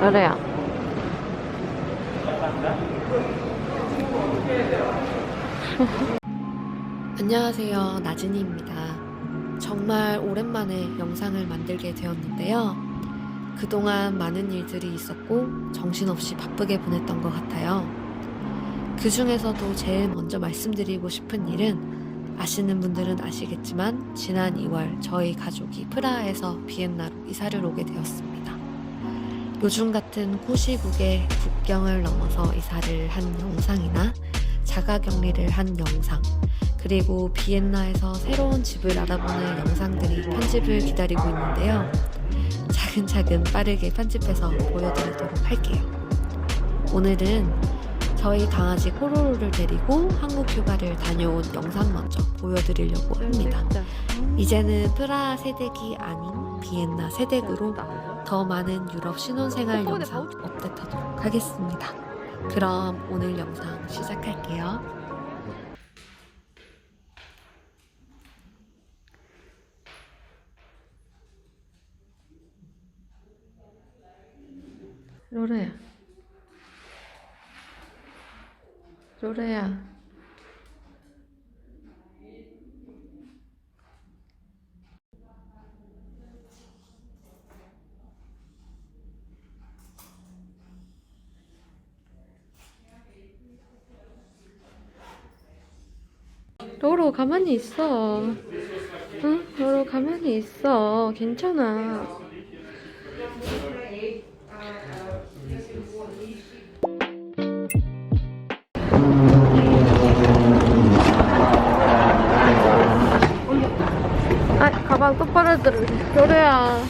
그래요. 안녕하세요. 나진이입니다. 정말 오랜만에 영상을 만들게 되었는데요. 그동안 많은 일들이 있었고 정신없이 바쁘게 보냈던 것 같아요. 그 중에서도 제일 먼저 말씀드리고 싶은 일은 아시는 분들은 아시겠지만 지난 2월 저희 가족이 프라하에서 비엔나로 이사를 오게 되었습니다. 요즘 같은 호시국의 국경을 넘어서 이사를 한 영상이나 자가 격리를 한 영상, 그리고 비엔나에서 새로운 집을 알아보는 영상들이 편집을 기다리고 있는데요. 차근차근 빠르게 편집해서 보여드리도록 할게요. 오늘은 저희 강아지 코로로를 데리고 한국 휴가를 다녀온 영상 먼저 보여드리려고 합니다. 이제는 프라하 세댁이 아닌 비엔나 세댁으로 더 많은 유럽 신혼생활 영상 업데이트하도록 하겠습니다. 그럼 오늘 영상 시작할게요. 로레야. 로레야. 로로 가만히 있어. 응? 로로 가만히 있어. 괜찮아. 아, 가방 똑바로 들어. 로로야.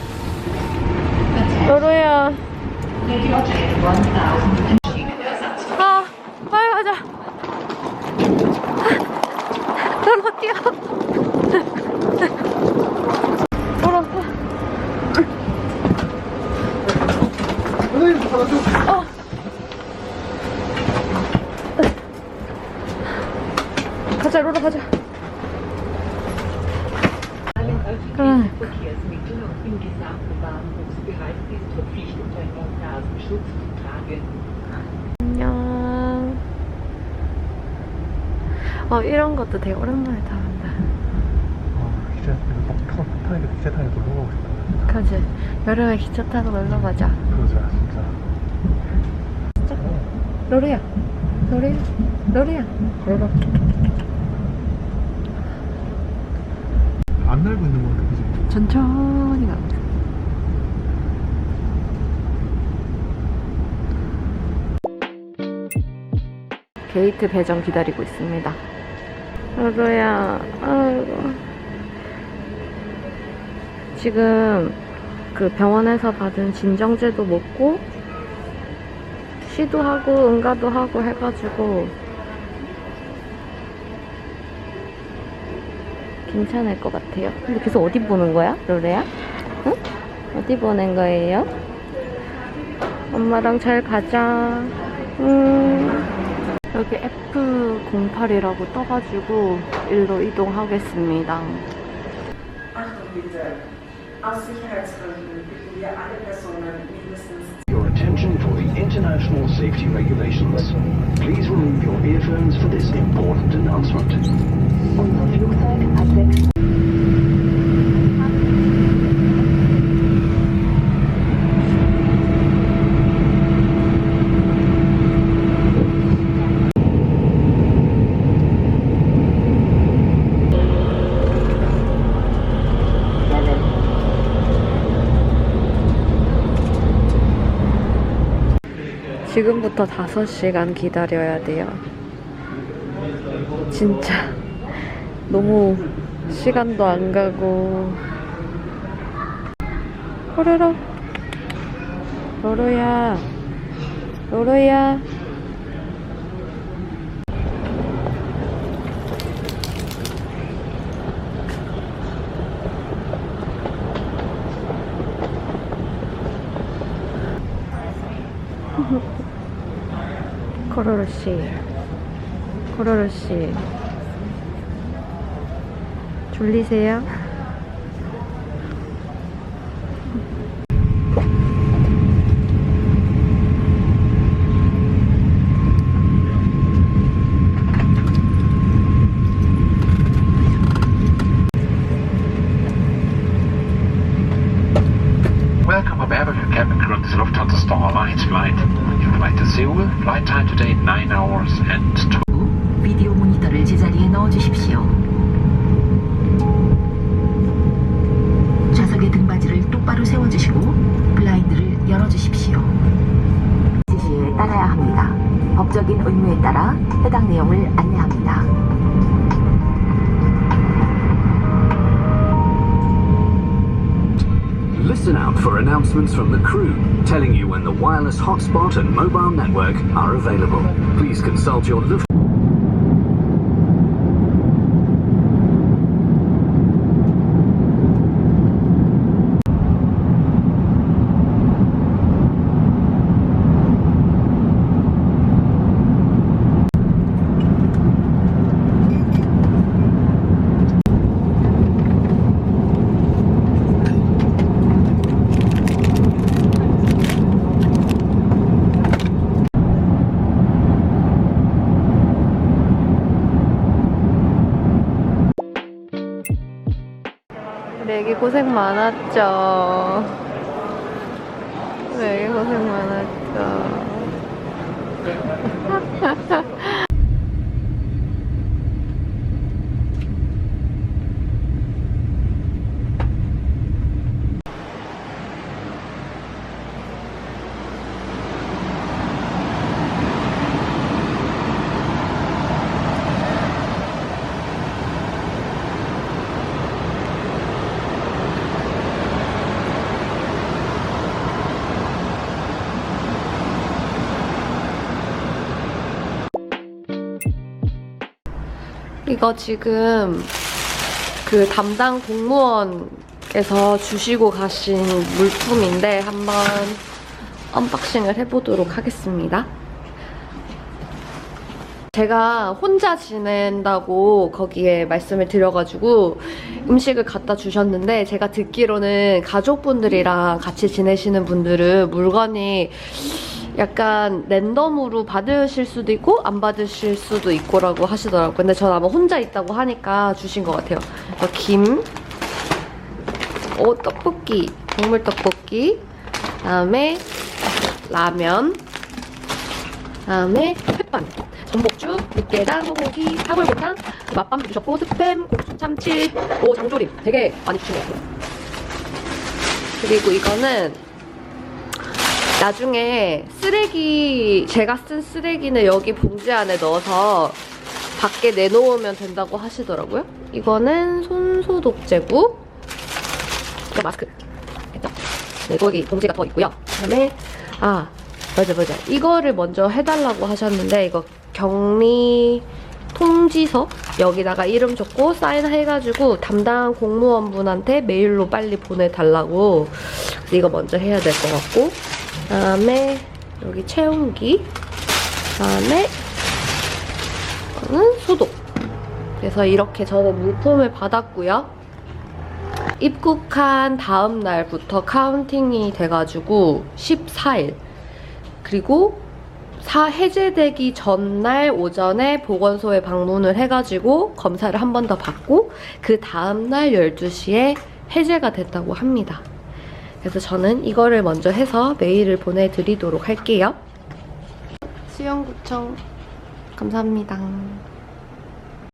로로야. 아, 빨리 가자. 로로 뛰어. 로로. 어. 가자, 로로 가자. 응. Verkehrsmittel und im gesamten Bahnhofsbereich ist verpflichtet, einen Nasenschutz zu tragen. 안녕. 어, 이런 것도 되게 오랜만에 타본다. 아, 기차 이거 막 타, 타니까 기차 타니까 놀러 가고 싶다. 그지? 여름에 기차 타고 놀러 가자. 그러자, 진짜. 로리야. 로리야. 로리야. 로로. 안 날고 있는 그지? 천천히 가. 게이트 배정 기다리고 있습니다. 로로야, 아이고. 지금 그 병원에서 받은 진정제도 먹고 시도 하고 응가도 하고 해가지고 괜찮을 것 같아요. 근데 계속 어디 보는 거야, 로레야? 응? 어디 보는 거예요? 엄마랑 잘 가자. 음. 여기 F08이라고 떠가지고 일로 이동하겠습니다. Attention for the international safety regulations. Please remove your earphones for this important announcement. 지금부터 5시간 기다려야 돼요. 진짜 너무 시간도 안 가고. 호로로 로로야. 로로야 코로로 씨, 코로로 씨, 졸리세요? Flight time today 9 hours and 2 비디오 모니터를 제자리에 넣어 주십시오. 좌석의 등받이를 똑바로 세워 주시고 블라인드를 열어 주십시오. 지시에 따라야 합니다. 법적인 의무에 따라 해당 내용을 안내합니다. Listen out for announcements from the crew telling you when the wireless hotspot and mobile network are available. Please consult your 애기 고생 많았죠. 애기 고생 많았죠. 이거 지금 그 담당 공무원께서 주시고 가신 물품인데 한번 언박싱을 해보도록 하겠습니다. 제가 혼자 지낸다고 거기에 말씀을 드려가지고 음식을 갖다 주셨는데 제가 듣기로는 가족분들이랑 같이 지내시는 분들은 물건이 약간 랜덤으로 받으실 수도 있고 안 받으실 수도 있고라고 하시더라고요. 근데 전 아마 혼자 있다고 하니까 주신 것 같아요. 그래서 김, 오 떡볶이, 국물 떡볶이, 그다음에 라면, 그다음에 햇반, 전복죽, 육개장, 소고기, 사골곰탕, 맛밤 주셨고 스팸, 고추, 참치, 오 장조림 되게 많이 주신 것 같아요. 그리고 이거는 나중에 쓰레기 제가 쓴 쓰레기는 여기 봉지 안에 넣어서 밖에 내놓으면 된다고 하시더라고요. 이거는 손소독제구, 이거 마스크? 네, 거기 봉지가 더 있고요. 그다음에 아 맞아 맞아 이거를 먼저 해달라고 하셨는데 이거 격리 통지서 여기다가 이름 적고 사인해가지고 담당 공무원분한테 메일로 빨리 보내달라고 이거 먼저 해야 될 것 같고 그 다음에 여기 체온기 그다음에 이거는 소독. 그래서 이렇게 저는 물품을 받았고요. 입국한 다음 날부터 카운팅이 돼가지고 14일. 그리고 사 해제되기 전날 오전에 보건소에 방문을 해가지고 검사를 한 번 더 받고 그 다음날 12시에 해제가 됐다고 합니다. 그래서 저는 이거를 먼저 해서 메일을 보내드리도록 할게요. 수영구청 감사합니다.